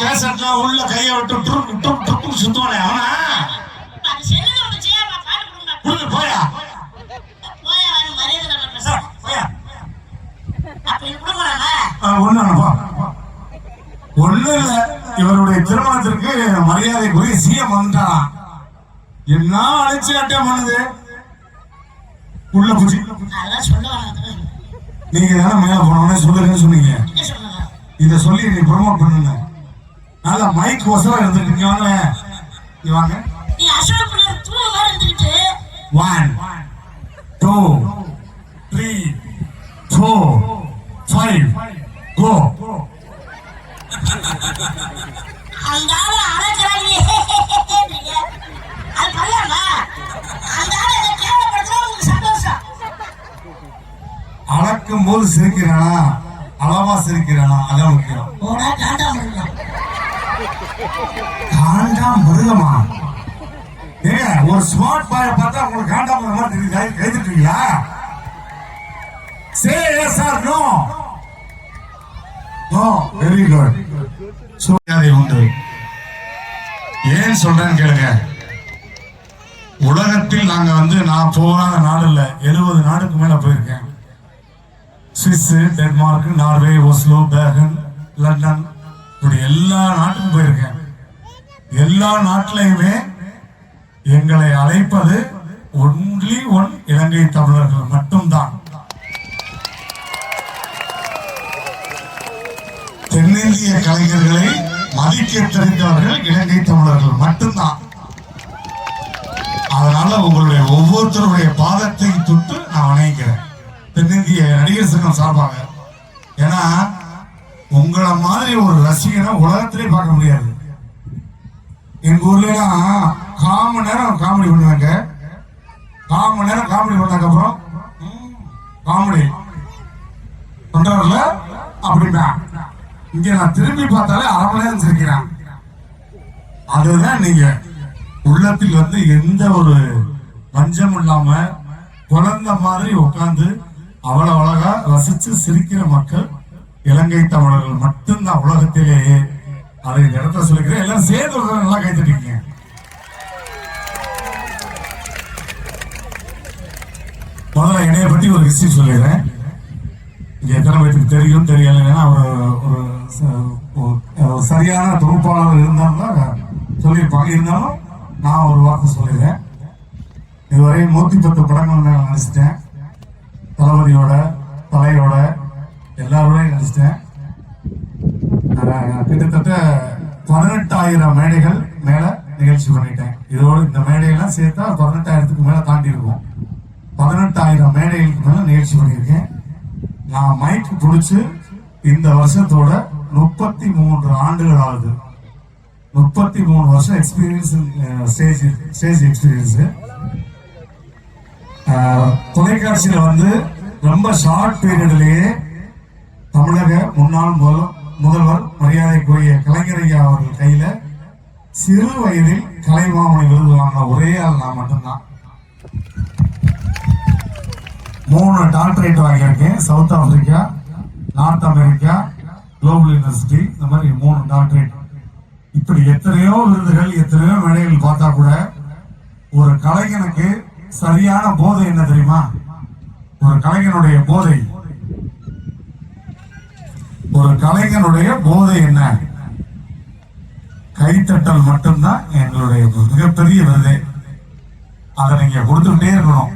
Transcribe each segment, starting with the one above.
பேசட்ல உள்ள கையை விட்டு ட்ருக்கு ட்ருக்கு ட்ருக்கு சுத்துவானே அவனா? புரிஞ்சு போயா. போயா மரியாதை போயா. ஒண்ணு இல்ல இவருடைய திருமணத்திற்கு மரியாதைக்குரிய சிஎம் வந்துட்டாராம் என்ன அழைச்சி அட்டம் பண்ணுது? உள்ள வேணாம் நீங்க தானே மேல போனோடனே சொல்லுங்கன்னு சொன்னீங்க. இத சொல்லி நீ ப்ரொமோட் பண்ணுங்க. நல்லா மைக் ஒசரம் இருந்துட்டு வாங்க இங்க வாங்க. நீ அசோக் பிள்ளை தூண் மாதிரி இருந்துக்கிட்டு. One two three four five go அந்த ஆளு அழைக்கிறாங்க அது பண்ணலாமா அந்த ஆளு இதை கேவலப்படுத்தினா உங்களுக்கு சந்தோஷம். அளக்கும் போது சிரிக்கிறானா? அளவா சிரிக்கிறானா? அதான் முக்கியம். போடா காண்டா முடியும் காண்டா மிருகமா? ஏங்க ஒரு ஸ்மார்ட் பாய பார்த்தா உங்களுக்கு காண்டா மிருகமா தெரியுது. எழுதிட்டீங்களா say yes or no no very good சூழ்நிலை உண்டு. ஏன் சொல்றேன்னு கேளுங்க. உலகத்தில் நாங்க வந்து நான் போகாத நாடு இல்ல. எழுபது நாடுக்கு மேல போயிருக்கேன். சுவிஸ் டென்மார்க் நார்வே ஒஸ்லோ பேகன் லண்டன் இப்படி எல்லா நாட்டுக்கும் போயிருக்கேன். எல்லா நாட்டிலையுமே எங்களை அழைப்பது ஒன்லி ஒன் இலங்கை தமிழர்கள் மட்டும்தான். தென்னிந்திய கலைஞர்களை மதிக்க தெரிந்தவர்கள் இலங்கை தமிழர்கள் மட்டும்தான். அதனால உங்களுடைய ஒவ்வொருத்தருடைய பாதத்தை தொட்டு நான் வணங்கிக்கிறேன் தென்னிந்திய நடிகர் சங்கம் சார்பாக. ஏன்னா உங்களை மாதிரி ஒரு ரசிகனை உலகத்திலே பார்க்க முடியாது. எங்க ஊர்லாம் கால் மணி நேரம் காமெடி பண்ணுவாங்க. கால் மணி நேரம் காமெடி பண்ணதுக்கு அப்புறம் காமெடி பண்றவர்ல அப்படின்னா இங்க நான் திரும்பி பார்த்தாலே அரை மணி நேரம் சிரிக்கிறேன். அதுதான் நீங்க. உள்ளத்தில் வந்து எந்த ஒரு பஞ்சம் இல்லாம குழந்தை மாதிரி உட்காந்து அவ்வளவு அழகா ரசிச்சு சிரிக்கிற மக்கள் இலங்கை தமிழர்கள் மட்டும்தான் உலகத்திலேயே அதை இந்த இடத்துல சொல்லிக்கிறேன். எல்லாம் சேர்ந்து ஒரு நல்லா கைத்துட்டீங்க முதல்ல என்னைய பத்தி ஒரு ஹிஸ்டரி சொல்லிடுறேன். இங்க எத்தனை பேருக்கு தெரியும் தெரியல ஏன்னா அவர் ஒரு சரியான தொகுப்பாளர் இருந்தாலும் சொல்லியிருப்பாங்க. இருந்தாலும் நான் ஒரு வார்த்தை சொல்லிடுறேன். இதுவரை நூத்தி பத்து படங்கள் நான் நினைச்சிட்டேன் தளபதியோட தலையோட எல்லாரோடையும் நடிச்சிட்டேன் கிட்டத்தட்ட பதினெட்டாயிரம் மேடைகள் மேல நிகழ்ச்சி பண்ணிட்டேன். இதோட இந்த மேடையெல்லாம் சேர்த்தா பதினெட்டாயிரத்துக்கு மேல தாண்டி இருக்கும் பதினெட்டாயிரம் மேடைகளுக்கு மேல நிகழ்ச்சி பண்ணியிருக்கேன். நான் மைக் பிடிச்சி இந்த வருஷத்தோட முப்பத்தி மூன்று ஆண்டுகள் ஆகுது. முப்பத்தி மூணு வருஷம் எக்ஸ்பீரியன்ஸ் ஸ்டேஜ் ஸ்டேஜ் எக்ஸ்பீரியன்ஸ் தொலைக்காட்சியில வந்து ரொம்ப ஷார்ட் பீரியட்லயே தமிழக முன்னாள் முதல் முதல்வர் மரியாதைக்குரிய கலைஞரையா அவர்கள் கையில சிறு வயதில் கலைமாமணி விருது வாங்கின ஒரே ஆள் நான் மட்டும்தான். மூணு டாக்டரேட் வாங்கியிருக்கேன். South Africa North America global university இந்த மாதிரி மூணு டாக்டரேட். இப்படி எத்தனையோ விருதுகள் எத்தனையோ மேடைகள் பார்த்தா கூட ஒரு கலைஞனுக்கு சரியான போதை என்ன தெரியுமா? ஒரு கலைஞனுடைய போதை ஒரு கலைஞனுடைய போதை என்ன? கைத்தட்டல் மட்டும்தான் எங்களுடைய மிகப்பெரிய விருது. அதை நீங்க கொடுத்துக்கிட்டே இருக்கணும்.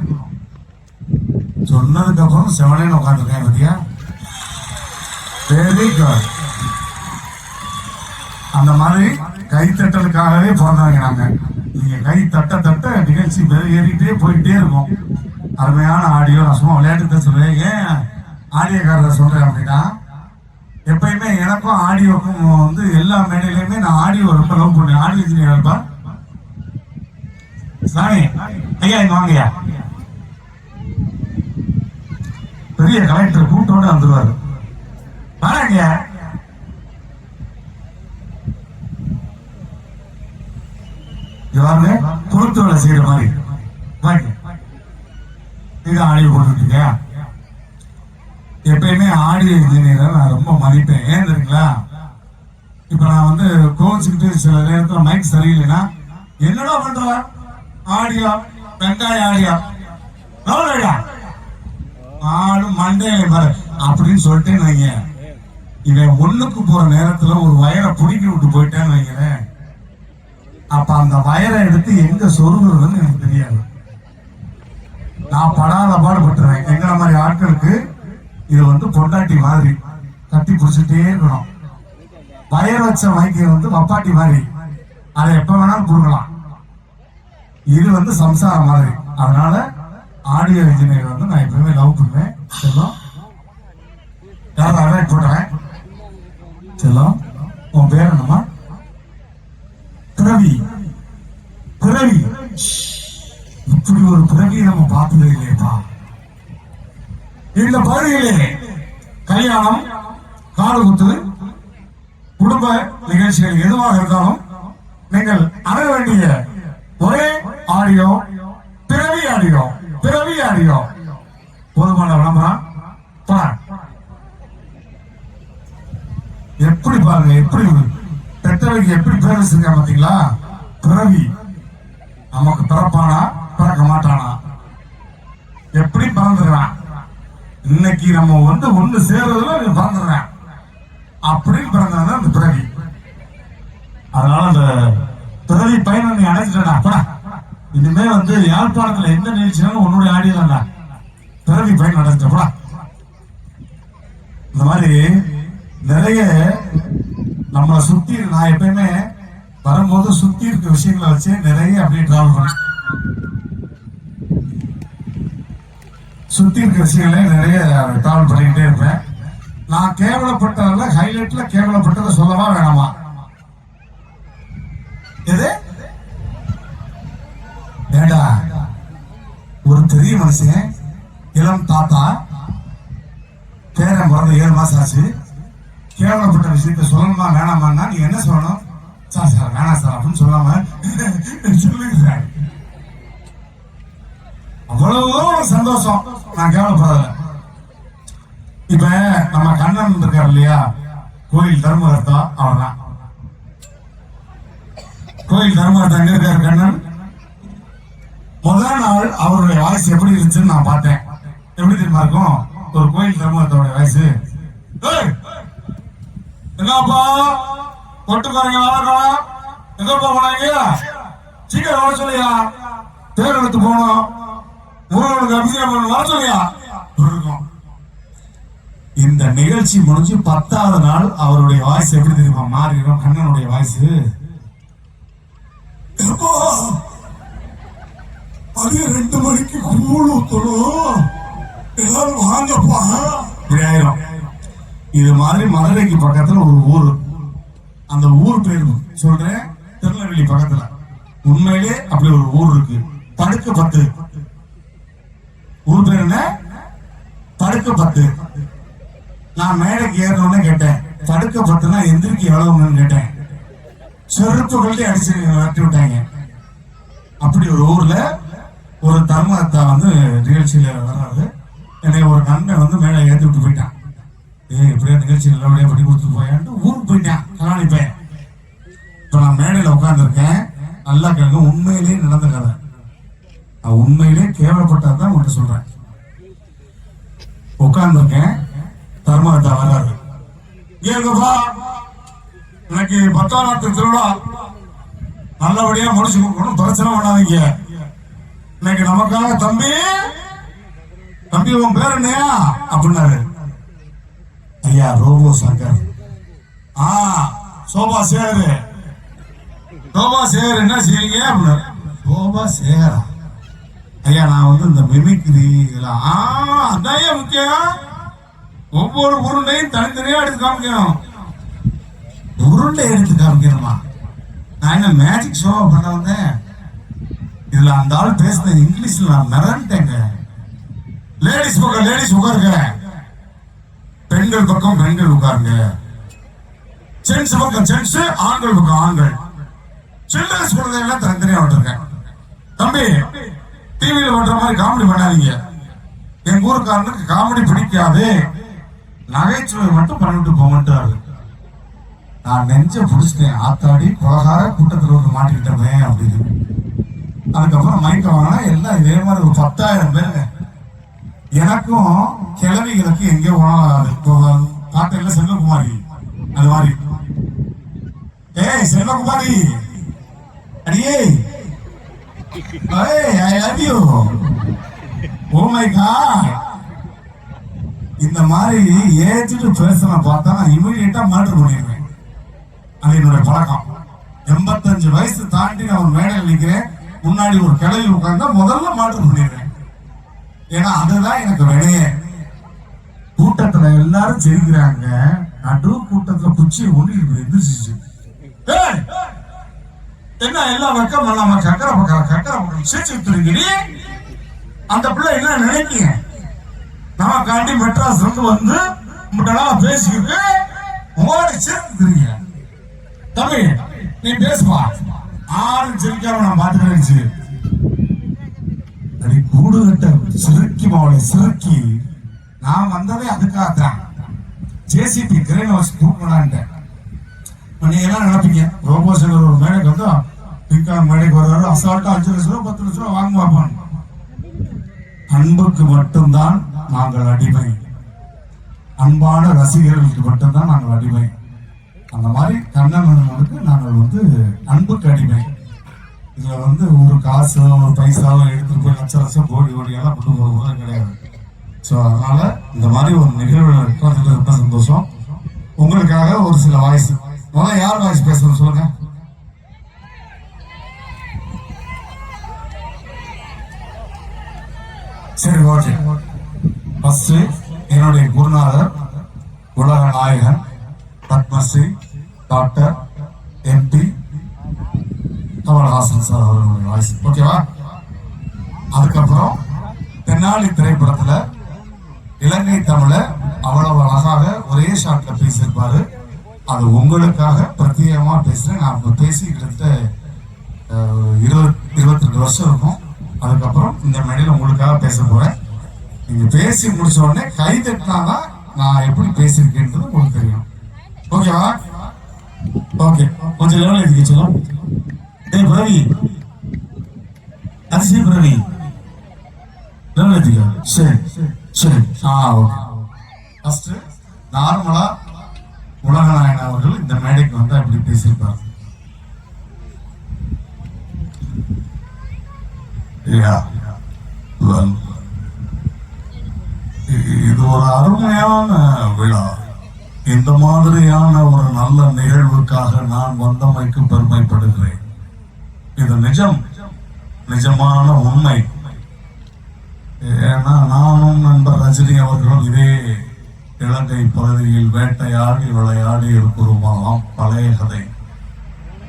சொன்னதுக்கு அப்புறம் செவனேன்னு உட்காந்துருக்கேன் பத்தியா? வெரி குட் அந்த மாதிரி கைத்தட்டலுக்காகவே பிறந்தவங்க நாங்க. நீங்க கை தட்ட தட்ட நிகழ்ச்சி ஏறிட்டே போயிட்டே இருக்கும். அருமையான ஆடியோ நான் சும்மா விளையாட்டு தான் சொல்றேன். ஏன்? ஆடியோக்காரரை சொல்றேன் அப்படின்னா எப்பயுமே எனக்கும் ஆடியோக்கும் வந்து எல்லா மேடையிலையுமே நான் ஆடியோ ரொம்ப லவ் பண்ணுவேன் ஆடியோ இன்ஜினியர் இருப்பா? சாமி ஐயா இங்க வாங்கய்யா. பெரிய கலெக்டர் கூட்டோட வந்துருவாரு. வாங்க. பாருங்க குருத்து வேலை செய்யற மாதிரி. வாங்க. இது ஆடியோ போட்டுருக்கீங்க எப்பயுமே ஆடியோ இன்ஜினியரை நான் ரொம்ப மதிப்பேன் ஏன் தெரியுங்களா? இப்ப நான் வந்து கோவிச்சுக்கிட்டு சில நேரத்தில் மைக் சரியில்லைன்னா என்னடா பண்ற? ஆடியா வெங்காய ஆடியா. எவ்வளோடா ஆடு மண்டையில பாரு அப்படின்னு சொல்லிட்டு வைங்க. இவன் ஒண்ணுக்கு போற நேரத்துல ஒரு வயரை புடிக்கி விட்டு போயிட்டேன்னு வைங்களேன். அப்ப அந்த வயரை எடுத்து எங்க சொருகுறதுன்னு எனக்கு தெரியாது. நான் படாத பாடுபட்டுறேன் எங்களை மாதிரி ஆட்களுக்கு இது வந்து பொண்டாட்டி மாதிரி கட்டி பிடிச்சிட்டே இருக்கணும். வயர் வச்ச மைக்கை வந்து வப்பாட்டி மாதிரி. அதை எப்ப வேணாலும் கொடுக்கலாம். இது வந்து சம்சாரம் மாதிரி. அதனால ஆடியோ இன்ஜினியர் வந்து நான் எப்பவுமே லவ் பண்ணுவேன். செல்லும். யாரும் அவாய்ட் பண்றேன் செல்லும். உன் பேர் என்னம்மா? பிறவி பிறவி இப்படி ஒரு பிறவியை நம்ம பார்த்தது இல்லையப்பா. இந்த பகுதியிலே கல்யாணம் காது குத்து குடும்ப நிகழ்ச்சிகள் எதுவாக இருந்தாலும் நீங்கள் அடைய வேண்டிய ஒரே ஆடியோ பிறவி ஆடியோ பிறவி ஆடியோ. போதுமான விளம்பரம். எப்படி பாருங்க எப்படி பெற்றவைக்கு எப்படி பேர் வச்சிருக்கா பாத்தீங்களா பிறவி. நமக்கு பிறப்பானா பிறக்க மாட்டானா? எப்படி பிறந்துடுறான் இன்னைக்கு நம்ம வந்து ஒண்ணு சேர்றதுல இவன் அப்படின்னு பிறந்தது அந்த பிறவி அதனால அந்த பிறவி பயணம் நீ அடைச்சிட்டா அப்படா இனிமே வந்து யாழ்ப்பாணத்துல எந்த நிகழ்ச்சினாலும் உன்னுடைய ஆடியதான்டா பிறவி பயன் அடைச்சிட்டப்படா இந்த மாதிரி நிறைய நம்மளை சுத்தி நான் எப்பயுமே வரும்போது சுத்தி இருக்க விஷயங்களை வச்சு நிறைய அப்படியே டிராவல் பண்ணேன் சுத்தி இருக்கிற விஷயங்களே நிறைய டிராவல் பண்ணிக்கிட்டே இருப்பேன். நான் கேவலப்பட்டதில்ல ஹைலைட்ல கேவலப்பட்டதை சொல்லவா வேணாமா? எது? ஏண்டா ஒரு பெரிய மனுஷன் இளம் தாத்தா பேரன் பிறந்த ஏழு மாசம் ஆச்சு. கேவலப்பட்ட விஷயத்த சொல்லணுமா வேணாமான்னா நீ என்ன சொல்லணும்? சார் சார் வேணாம் சார் அப்படின்னு சொல்லாம சொல்லுங்க சார். அவ்வளவு சந்தோஷம். நான் கேவலப்படல இப்ப நம்ம கண்ணன் இருக்கார் இல்லையா? கோயில் தர்மகர்த்தா அவர்தான். கோயில் தர்மகர்த்தா எங்க இருக்காரு கண்ணன்? முதல் நாள் அவருடைய வாய்ஸ் எப்படி இருந்துச்சுன்னு நான் பார்த்தேன். எப்படி தெரியுமா இருக்கும்? ஒரு கோயில் தர்மகர்த்தாவுடைய வாய்ஸ் என்னப்பா கொட்டுக்காரங்க வணக்கம் எங்கப்பா போனாங்க? சீக்கிரம் வர சொல்லியா? தேர் எடுத்து போனோம் முருகனுக்கு அபிஷேகம் பண்ண வர சொல்லியா இருக்கும் இந்த நிகழ்ச்சி முடிஞ்சு பத்தாவது நாள் அவருடைய வாய்ஸ் எப்படி தெரியுமா? மாறிடும் கண்ணனுடைய வாய்ஸ். மதிய ரெண்டு மணிக்கு கூழ் ஊத்தணும். எல்லாரும் வாங்கப்பா. இப்படி ஆயிரும். இது மாதிரி மதுரைக்கு பக்கத்துல ஒரு ஊர். அந்த ஊர் பேர் சொல்றேன். திருநெல்வேலி பக்கத்துல. உண்மையிலே அப்படி ஒரு ஊர் இருக்கு. படுக்க பத்து. ஊர் தடுக்கப்பட்டு பத்து நான் மேடைக்கு ஏறணும்னு கேட்டேன். தடுக்கப்பட்டுனா எந்திரிக்க எவ்வளவுன்னு கேட்டேன். செருப்பு கட்டி அடிச்சு விரட்டி விட்டாங்க. அப்படி ஒரு ஊர்ல ஒரு தர்மத்தா வந்து நிகழ்ச்சியில வர்றாரு. என்னை ஒரு நண்பன் வந்து மேலே ஏற்றி விட்டு போயிட்டான். ஏய் இப்படியே நிகழ்ச்சி நல்லபடியா பண்ணி கொடுத்துட்டு போயான்னு ஊருக்கு போயிட்டான். கலாணி பையன் இப்ப நான் மேடையில உட்காந்துருக்கேன் நல்லா கேளுங்க உண்மையிலேயே நடந்த கதை. நான் உண்மையிலே கேவலப்பட்டதான் உங்கள்கிட்ட சொல்றேன். உட்கார்ந்திருக்கேன். தர்மகத்தா வர்றாரு. ஏங்கப்பா எனக்கு பத்தாம் நாட்டு திருவிழா. நல்லபடியா முடிச்சு கொடுக்கணும். பிரச்சனை பண்ணாதீங்க. இன்னைக்கு நமக்காக தம்பி தம்பி உன் பேர் என்னையா? அப்படின்னாரு. ஐயா ரோபோ சங்கர். ஆ சோபா சேகர். சோபா சேகர் என்ன செய்யுங்க அப்படின்னாரு. சோபா சேகரா? ஐயா நான் வந்து இந்த மிமிக்ரி இதெல்லாம் ஆ அதான் ஐயா முக்கியம். ஒவ்வொரு உருண்டையும் தனித்தனியா எடுத்து காமிக்கணும். உருண்டை எடுத்து காமிக்கணுமா? நான் என்ன மேஜிக் ஷோ பண்ண வந்தேன்? இதுல அந்த ஆள் பேசுனது இங்கிலீஷ்ல நான் மிரண்டேங்க. லேடிஸ் பக்கம் லேடிஸ் உட்காருங்க. பெண்கள் பக்கம் பெண்கள் உட்காருங்க. ஜென்ஸ் பக்கம் ஜென்ஸ் ஆண்கள் பக்கம் ஆண்கள். சில்ட்ரன்ஸ் குழந்தைகள்லாம் தனித்தனியா விட்டுருக்கேன் தம்பி டிவியில பண்ற மாதிரி காமெடி பண்ணாதீங்க. எங்க ஊருக்காரனுக்கு காமெடி பிடிக்காது. நகைச்சுவை மட்டும் பண்ணிட்டு போகமாட்டாரு நான் நெஞ்ச புடிச்சிட்டேன். ஆத்தாடி புலகார கூட்டத்தில் வந்து மாட்டிக்கிட்டமே அப்படின்னு. அதுக்கப்புறம் மைக்க வாங்கினா எல்லாம் இதே மாதிரி ஒரு பத்தாயிரம் பேருங்க எனக்கும் கிழவிகளுக்கு எங்கே போனாலும் பாட்டில் செல்வகுமாரி. அது மாதிரி. ஏய் செல்வகுமாரி. அடியே. ஏய் I love you oh my god இந்த மாதிரி ஏற்றிட்டு பேசுன பார்த்தா நான் இமீடியட்டா மர்டர் பண்ணிடுவேன். அது என்னுடைய பழக்கம். எண்பத்தஞ்சு வயசு தாண்டி நான் ஒரு மேடையில் நிற்கிறேன். முன்னாடி ஒரு கிளவி உட்கார்ந்தா முதல்ல மாற்று பண்ணிடுவேன். ஏன்னா அதுதான் எனக்கு வினையே. கூட்டத்துல எல்லாரும் சிரிக்கிறாங்க நடு கூட்டத்துல குச்சியை ஒண்ணு எந்திரிச்சிச்சு என்ன எல்லாம் வெக்கம் இல்லாம சக்கரை பக்கம் சக்கரை பக்கம் சிரிச்சுட்டு விட்டுருக்கீங்க அந்த பிள்ளை என்ன நினைக்கீங்க? நான் காண்டி மெட்ராஸ் இருந்து வந்து உங்கள்கிட்ட பேசிக்கிட்டு உங்களோட சேர்ந்துருங்க தமிழ் நீ பேசுப்பா. ஆறு சிரிக்காம நான் பார்த்துக்கிறேன் சரி கூடு கட்ட சிறுக்கி மாவளை சிறுக்கி. நான் வந்ததே அதுக்காகத்தான். ஜேசிபி கிரேன் வச்சு தூக்கலான்ட்டேன் நீங்க என்ன நினைப்பீங்க? ரோபோ சிலர் ஒரு மேடைக்கு வந்து பிங்கான் மேடைக்கு வர்றாரு அசால்ட்டா அஞ்சு லட்ச ரூபா பத்து லட்ச ரூபா வாங்க பார்ப்பான் அன்புக்கு மட்டும்தான் நாங்கள் அடிமை அன்பான ரசிகர்களுக்கு மட்டும்தான் நாங்கள் அடிமை அந்த மாதிரி கண்ணனுக்கு நாங்கள் வந்து அன்புக்கு அடிமை இதுல வந்து ஒரு காசோ ஒரு பைசாவோ எடுத்துட்டு போய் லட்ச லட்சம் கோடி கோடி எல்லாம் கொண்டு போகிறது கிடையாது ஸோ அதனால இந்த மாதிரி ஒரு நிகழ்வு இருக்கிறது ரொம்ப சந்தோஷம் உங்களுக்காக ஒரு சில வாய்ஸ் முதல்ல யார் வாய்ஸ் பேசணும் சொல்லுங்க சரி ஓகே ஃபர்ஸ்ட் என்னுடைய குருநாதர் உலக நாயகன் Padmashri doctor MP Kamal Haasan sir அவர்களுடைய வாய்ஸ். ஓகேவா? அதுக்கப்புறம் தென்னாலி திரைப்படத்துல இலங்கை தமிழ அவ்வளவு அழகாக ஒரே ஷாட்ல பேசியிருப்பாரு. அது உங்களுக்காக பிரத்யேகமா பேசுறேன். நான் இப்ப பேசி கிட்டத்தட்ட இருபத் இருபத்தி ரெண்டு வருஷம் இருக்கும். அதுக்கப்புறம் இந்த மேடையில் உங்களுக்காக பேச போகிறேன் நீங்க பேசி முடிச்ச உடனே கை தட்டினாதான் நான் எப்படி பேசியிருக்கேன்றது உங்களுக்கு தெரியும். ஓகேவா ஓகே கொஞ்சம் லெவல் எழுதி சொல்லும் டேய் பிரவி. அதிசய பிரவி. லெவல் எழுதிக்க. சரி சரி. ஆ ஓகே ஃபர்ஸ்ட் நார்மலா உலகநாயகன் அவர்கள் இந்த மேடைக்கு வந்து அப்படி பேசியிருப்பார். இது ஒரு அருமையான விழா. இந்த மாதிரியான ஒரு நல்ல நிகழ்வுக்காக நான் வந்தமைக்கு பெருமைப்படுகிறேன். இது நிஜம். நிஜமான உண்மை. ஏன்னா நானும் நண்பர் ரஜினி அவர்களும் இதே இலங்கை பகுதியில் வேட்டையாடி விளையாடி இருக்கிறோமாம். பழைய கதை.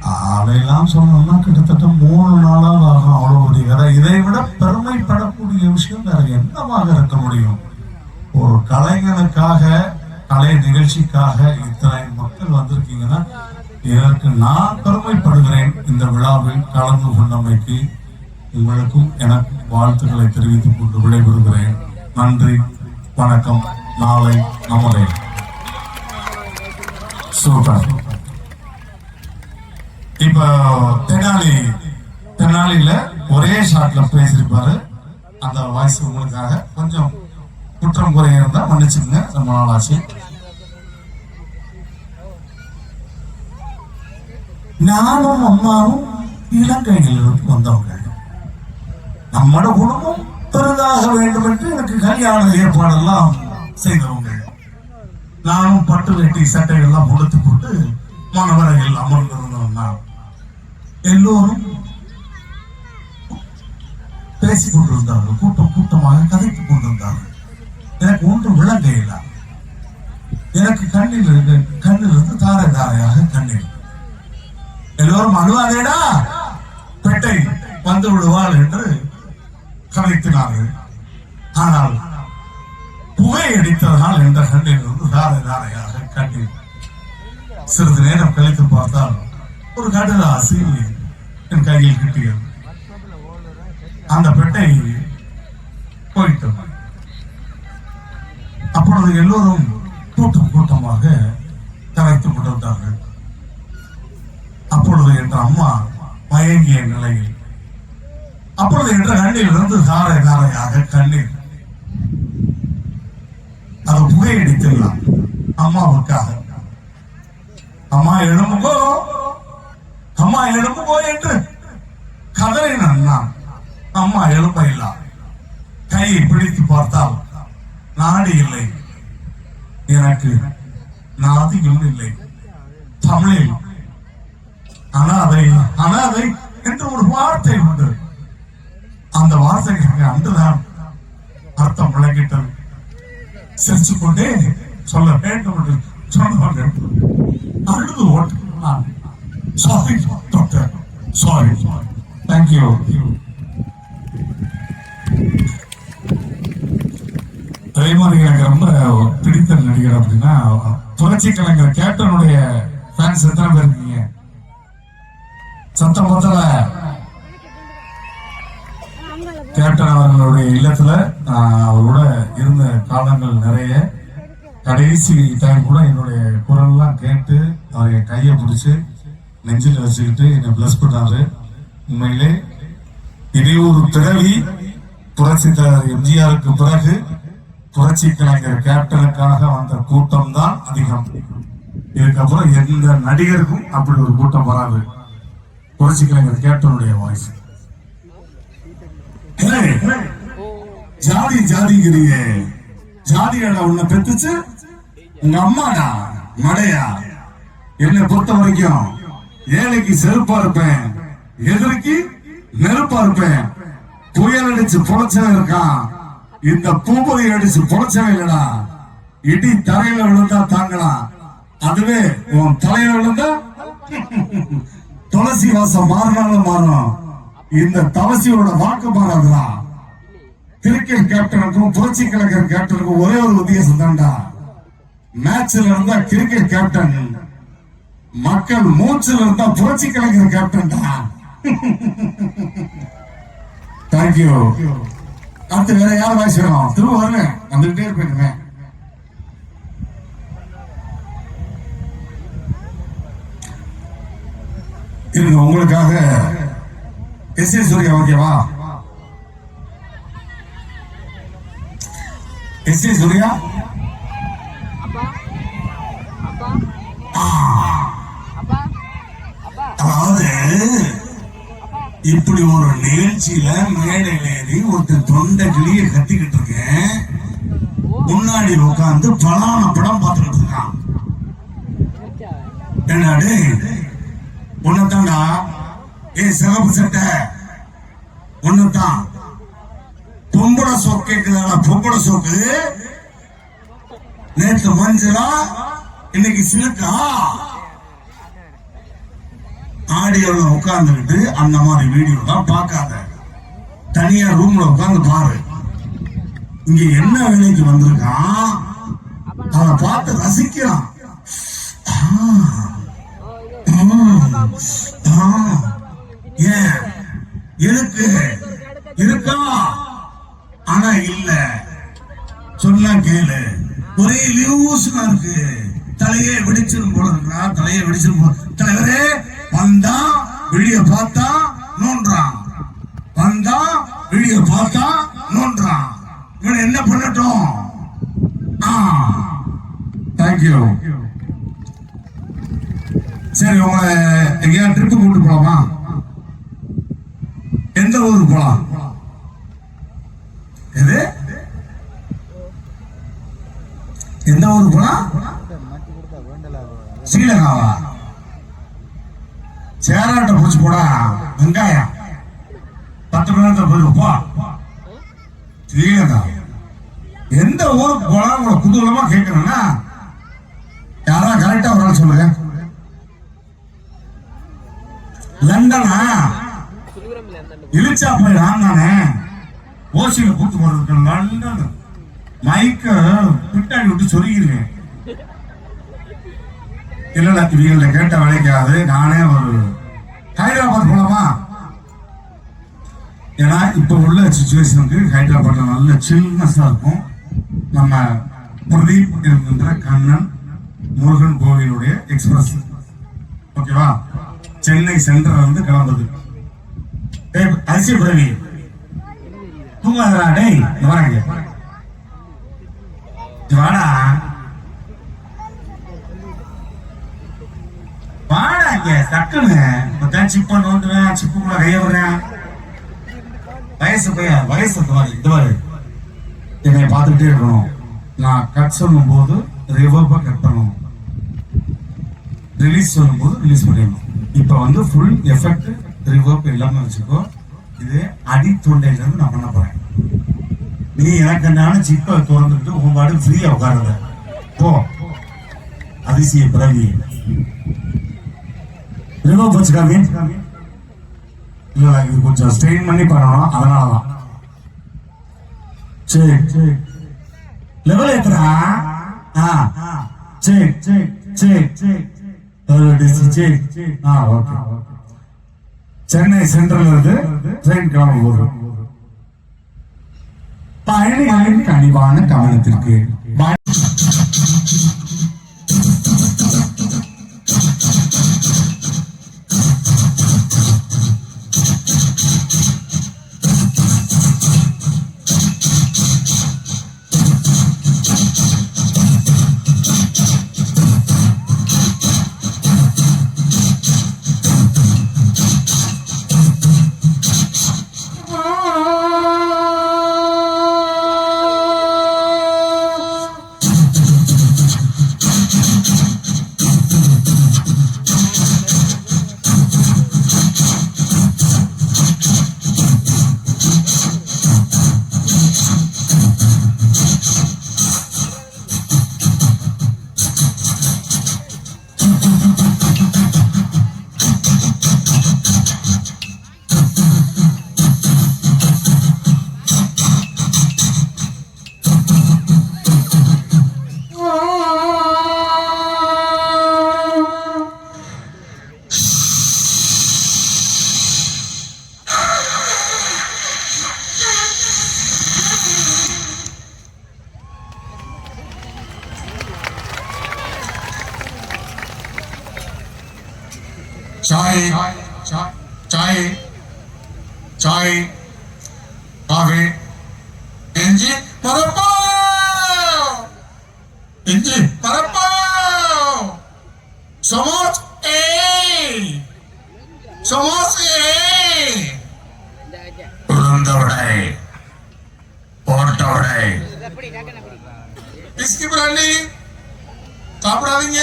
அதையெல்லாம் சொல்லணும்னா கிட்டத்தட்ட மூணு நாளாக ஆகும் அவ்வளோ பெரிய கதை இதை விட பெருமைப்படக்கூடிய விஷயம் வேற என்னவாக இருக்க முடியும்? ஒரு கலைஞனுக்காக கலை நிகழ்ச்சிக்காக இத்தனை மக்கள் வந்திருக்கீங்கன்னா இதற்கு நான் பெருமைப்படுகிறேன். இந்த விழாவில் கலந்து கொண்டமைக்கு உங்களுக்கும் எனக்கும் வாழ்த்துக்களை தெரிவித்துக் கொண்டு விடைபெறுகிறேன். நன்றி வணக்கம். நாளை நமதே சூப்பர். இப்ப தெனாலி தெனாலியில ஒரே ஷாட்ல பேசியிருப்பாரு. அந்த வாய்ஸ் உங்களுக்காக கொஞ்சம் குற்றம் குறை இருந்தா மன்னிச்சுங்க ரொம்ப நாள் ஆச்சு நானும் அம்மாவும் இலங்கையில் இருந்து வந்தவங்க. நம்மட குடும்பம் பெரிதாக வேண்டும் என்று எனக்கு கல்யாண ஏற்பாடெல்லாம் செய்தவங்க. நானும் பட்டு வேட்டி சட்டைகள்லாம் கொடுத்து போட்டு மாணவர்கள் அமர்ந்திருந்தோம் நான். எல்லோரும் பேசிக் கொண்டிருந்தார்கள் கூட்டம் கூட்டமாக கதைத்துக் கொண்டிருந்தார்கள். எனக்கு ஒன்று விளங்கையில எனக்கு கண்ணில் இருந்து கண்ணில் இருந்து தாரை தாரையாக கண்ணீர். எல்லோரும் அழுவாதேடா? பெட்டை வந்து விடுவாள் என்று கதைத்தினார்கள் ஆனால் புகை அடித்ததனால் என்ற கண்ணில் இருந்து தாரை தாரையாக கண்ணீர். சிறிது நேரம் கழித்து பார்த்தால் ஒரு கடுதாசி என் கையில் கிட்டியது. அந்த பெட்டை போயிட்டோம். அப்பொழுது எல்லோரும் கூட்டம் கூட்டமாக கலைத்துக் கொண்டிருந்தார்கள். அப்பொழுது என்ற அம்மா மயங்கிய நிலையில் அப்பொழுது என்ற கண்ணிலிருந்து தாரை தாரையாக கண்ணீர். அது புகையடித்துள்ளார் அம்மாவுக்காக. அம்மா எழும்புகோ அம்மா எழுப்பு என்று கதறினான் நான் அம்மா எழுப்ப இல்ல கையை பிடித்து பார்த்தால் நாடு இல்லை. எனக்கு நாதியும் இல்லை. தமிழில் அனாதை அனாதை என்று ஒரு வார்த்தை உண்டு. அந்த வார்த்தைக்கு அன்றுதான் அர்த்தம் விளங்கிட்டது. சிரிச்சு கொண்டே சொல்ல வேண்டும் என்று சொன்னார்கள் அழுது ஓட்டு சாரி சாரி தேங்க்யூ அதே எனக்கு ரொம்ப பிடித்த நடிகர் அப்படின்னா புரட்சி கலைஞர் கேப்டனுடைய ஃபேன்ஸ் எத்தனை பேர் இருக்கீங்க? சத்தம் பத்தல கேப்டன் அவர்களுடைய இல்லத்துல அவரோட இருந்த காலங்கள் நிறைய. கடைசி டைம் கூட என்னுடைய குரல்லாம் கேட்டு அவர் என் கையை பிடிச்சி நெஞ்சில் வச்சுக்கிட்டு என்னை பிளஸ் பண்ணாரு. உண்மையிலே இதே ஒரு பிறவி புரட்சி தலைவர் எம்ஜிஆருக்கு பிறகு புரட்சி கலைஞர் கேப்டனுக்காக வந்த கூட்டம் தான் அதிகம். இதுக்கப்புறம் எந்த நடிகருக்கும் அப்படி ஒரு கூட்டம் வராது. புரட்சி கலைஞர் கேப்டனுடைய வாய்ஸ் ஜாதி ஜாதிங்கிறீங்க ஜாதியாடா உன்னை பெத்துச்சு உங்க அம்மாடா மடையா. என்னை பொறுத்த வரைக்கும் ஏழைக்கு செருப்பா இருப்பேன். எதிர்க்கு நெருப்பா இருப்பேன். புயல் அடிச்சு புழைச்சவன் இருக்கான் இந்த பூபதி அடிச்சு புழைச்சவன் இல்லடா? இடி தரையில விழுந்தா தாங்கலாம் அதுவே உன் தலையில விழுந்தா துளசி வாசம் மாறினாலும் மாறும். இந்த தவசியோட வாக்கு மாறாதுடா. கிரிக்கெட் கேப்டனுக்கும் புரட்சி கலைஞர் கேப்டனுக்கும் ஒரே ஒரு வித்தியாசம் தான்டா. மேட்ச்ல இருந்தா கிரிக்கெட் கேப்டன். மக்கள் மூச்சில் இருந்தா புரட்சி கலைஞர் கேப்டன் தேங்க்யூ அடுத்து வேற யார் வாய்ஸ் வேணும்? திரும்ப வரேன் வந்துகிட்டே இருப்பேனுமே இருங்க உங்களுக்காக எஸ் ஏ சூர்யா ஓகேவா? S A Suriya? அதாவது இப்படி ஒரு நிகழ்ச்சியில மேடையில ஏறி ஒருத்தன் தொண்டை கிளிய கத்திக்கிட்டு இருக்கேன். முன்னாடி உட்கார்ந்து பலான படம் பார்த்துக்கிட்டு இருக்கான். என்னடே உன்னதான்டா ஏ சிவப்பு சட்டை. ஒண்ணுதான் பொம்பளை சோக்கு கேக்குதாடா பொம்பளை சோக்கு? நேற்று மஞ்சளா இன்னைக்கு சிலுக்கா? ஆடியோல உட்கார்ந்துக்கிட்டு அந்த மாதிரி வீடியோ தான் பார்க்காத. தனியா ரூம்ல உட்கார்ந்து பாரு. இங்க என்ன வேலைக்கு வந்திருக்கான் அதை பார்த்து ரசிக்கிறான் ஆ. ஏன்? இருக்கு. இருக்கா? ஆனா இல்ல. சொன்னா கேளு. ஒரே லூஸ்னா இருக்கு. தலையே வெடிச்சிரும் போல இருக்கா தலையே வெடிச்சிரும் போல. தலைவரே வந்தா வெளிய பார்த்தா நோன்றான். வந்தா வெளிய பார்த்தா நோன்றான். இவன் என்ன பண்ணட்டும்? ஆ. தேங்க்யூ சரி உங்களை எங்கேயா ட்ரிப்பு கூப்பிட்டு போலாமா? எந்த ஊருக்கு போலாம்? எது? எந்த ஊருக்கு போலாம்? ஸ்ரீலங்காவா? சேராட்ட பிடிச்சு போடா? வெங்காயம். பத்து மணி நேரத்தில் போயிடும் போ எந்த ஊருக்கு போனா உங்களை குதூகலமா கேட்கணும்னா யாரா கரெக்டா ஒரு ஆள் சொல்லுங்க. லண்டனா? இழிச்சா போய் நானே ஓசியில கூட்டு போறதுக்கு லண்டன். மைக்க பிட்டாடி விட்டு சொருகிருக்கேன் இல்ல இவங்கள கேட்ட வேலைக்காது நானே ஒரு ஹைதராபாத் போலாமா? ஏன்னா இப்ப உள்ள சுச்சுவேஷனுக்கு ஹைதராபாத்ல நல்ல சில்னஸா இருக்கும். நம்ம பிரதீப் இருக்கின்ற கண்ணன் முருகன் கோவிலுடைய எக்ஸ்பிரஸ் ஓகேவா? சென்னை சென்டர்ல இருந்து கிளம்புது. டேய் அரிசி பிரவி தூங்காதடா டேய் இங்க வாடா. பாடாங்க இங்க டக்குன்னு இப்பதான் சிப்ப நோண்டுவேன் சிப்புக்குள்ள வயசு பையன் வயசு இந்த மாதிரி என்னை பார்த்துக்கிட்டே இருக்கணும். நான் கட் சொல்லும் போது ரிவர்பா கட் பண்ணணும். ரிலீஸ் சொல்லும்போது ரிலீஸ் பண்ணிடணும். இப்போ வந்து ஃபுல் எஃபெக்ட் ரிவர்ப் எல்லாமே வச்சுக்கோ. இது அடி தொண்டையில இருந்து நான் பண்ண போறேன். நீ எனக்கு நானும் சிப்பை திறந்துட்டு உன் பாடு ஃப்ரீயா உட்காருங்க. போ. அதிசய பிறவி போச்சு கம்மி இல்ல இது கொஞ்சம் ஸ்ட்ரெயின் பண்ணி பண்ணணும். அதனாலதான். சரி சரி. லெவல் ஏத்துறா ஆ சரி சரி சரி சரி. சரி ஆ சென்னை சென்ட்ரல் இருந்து ட்ரெயின் கிளம்ப போகுது பயணிகளின் கனிவான கவனத்திற்கு சாப்பிடாதீங்க.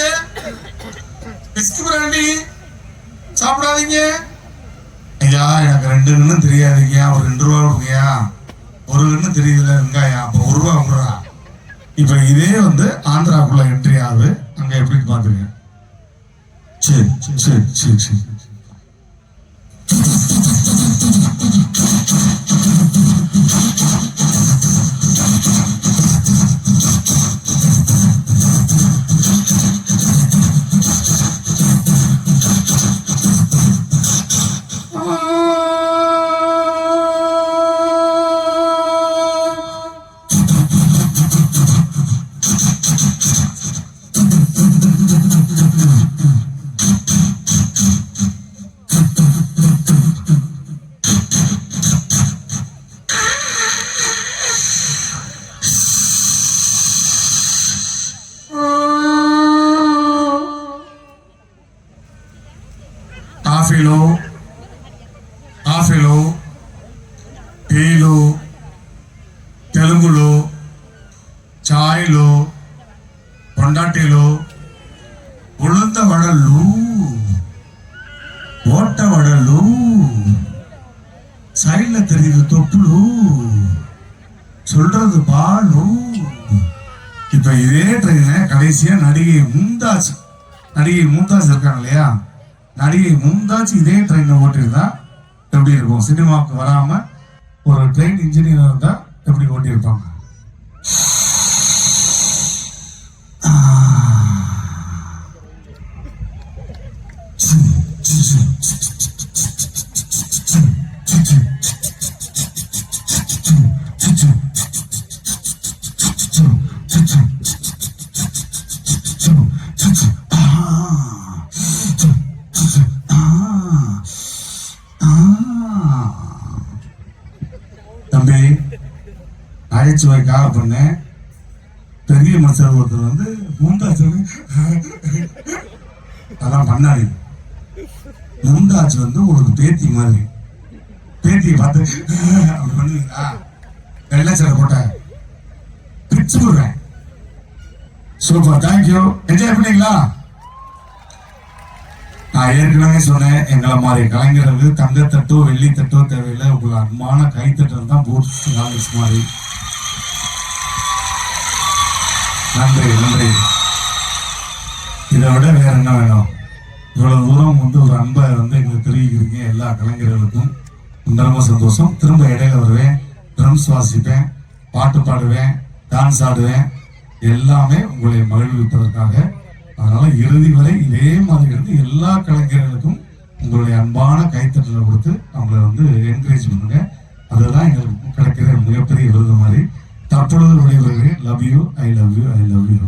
பிஸ்கு பிராண்டி சாப்பிடாதீங்க. ஐயா எனக்கு ரெண்டு கண்ணு தெரியாதுங்கயா ஒரு ரெண்டு ரூபா கொடுங்கயா ஒரு கண்ணு தெரியல வெங்காயம். அப்போ ஒரு ரூபா கொடுறா. இப்போ இதே வந்து ஆந்திராக்குள்ள என்ட்ரி ஆகுது. அங்கே எப்படி பார்த்துங்க சரி சரி சரி சரி சரி. you. ட்ரெயின நடிகை மும்தாஜ். நடிகை மும்தாஜ் இருக்காங்க இல்லையா? நடிகை மும்தாஜ் இதே ட்ரெயினை ஓட்டியிருந்தா எப்படி இருக்கும்? சினிமாவுக்கு வராம ஒரு ட்ரெயின் இன்ஜினியர் இருந்தா எப்படி ஓட்டியிருப்பாங்க? நகைச்சுவைக்காக பண்ணேன். பெரிய மனுஷர் ஒருத்தர் வந்து மும்தாஜ் வந்து அதான் பண்ணாரு. மும்தாஜ் வந்து உங்களுக்கு பேத்தி மாதிரி. பேத்தியை பார்த்து அப்படி பண்ணுவீங்களா? வெள்ளச்சரை போட்ட பிச்சு விடுறேன் சூப்பர் தேங்க்யூ என்ஜாய் பண்ணீங்களா? நான் ஏற்கனவே சொன்னேன் எங்களை மாதிரி கலைஞர்களுக்கு தங்கத்தட்டோ வெள்ளித்தட்டோ தேவையில்லை. உங்களுக்கு அன்பான கைத்தட்டல் தான் பூத் மாதிரி. நன்றி நன்றி. இதை விட வேற என்ன வேணும்? இவ்வளவு தூரம் வந்து ஒரு அன்பை வந்து எங்களுக்கு தெரிவிக்கிறீங்க எல்லா கலைஞர்களுக்கும். ரொம்ப சந்தோஷம். திரும்ப இடையில வருவேன். ட்ரம்ஸ் வாசிப்பேன். பாட்டு பாடுவேன். டான்ஸ் ஆடுவேன். எல்லாமே உங்களை மகிழ்விப்பதற்காக. அதனால இறுதி வரை இதே மாதிரி இருந்து எல்லா கலைஞர்களுக்கும் உங்களுடைய அன்பான கைத்தட்டலை கொடுத்து அவங்களை வந்து என்கரேஜ் பண்ணுங்க. அதுதான் எங்களுக்கு கிடைக்கிற மிகப்பெரிய விருது மாதிரி. தற்பொழுது விடைபெறுகிறேன் love you I love you I love you